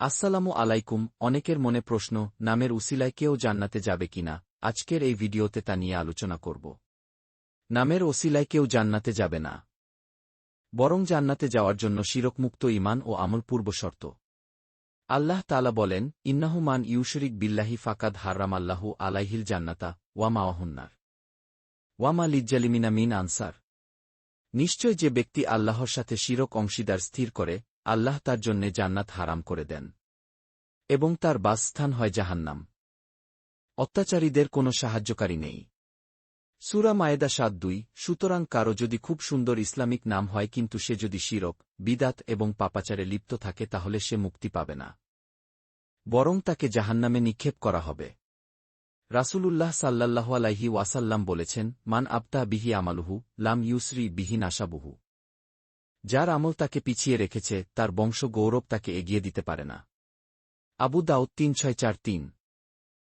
আসসালামু আলাইকুম, অনেকের মনে প্রশ্ন, নামের উসিলায় কেউ জান্নাতে যাবে কিনা আজকের এই ভিডিওতে তা নিয়ে আলোচনা করব। নামের ওসিলায় কেউ জান্নাতে যাবে না। বরং জান্নাতে যাওয়ার জন্য শিরকমুক্ত ইমান ও আমল পূর্ব শর্ত। আল্লাহ তালা বলেন, ইন্নাহু মান ইউশরিক বিল্লাহি ফাকাদ হাররাম আল্লাহু আলাইহিল জান্নাতা ওয়ামা অহন্নার ওয়ামা লিজ্জালিমিনা মিন আনসার। নিশ্চয় যে ব্যক্তি আল্লাহর সাথে শিরক অংশীদার স্থির করে আল্লাহ তার জন্যে জান্নাত হারাম করে দেন এবং তার বাসস্থান হয় জাহান্নাম। অত্যাচারীদের কোনো সাহায্যকারী নেই। সুরা মায়েদা সাত দুই, সুতরাং কারও যদি খুব সুন্দর ইসলামিক নাম হয় কিন্তু সে যদি শিরক, বিদাত এবং পাপাচারে লিপ্ত থাকে তাহলে সে মুক্তি পাবে না। বরং তাকে জাহান্নামে নিক্ষেপ করা হবে। রাসূলুল্লাহ সাল্লাল্লাহু আলাইহি ওয়াসাল্লাম বলেছেন, মান আবতা বিহি আমালুহু, লাম ইউসরি বিহি নাসাবুহু। যার আমল তাকে পিছিয়ে রেখেছে, তার বংশ গৌরব তাকে এগিয়ে দিতে পারে না। আবু দাউদ তিন ছয় চার তিন।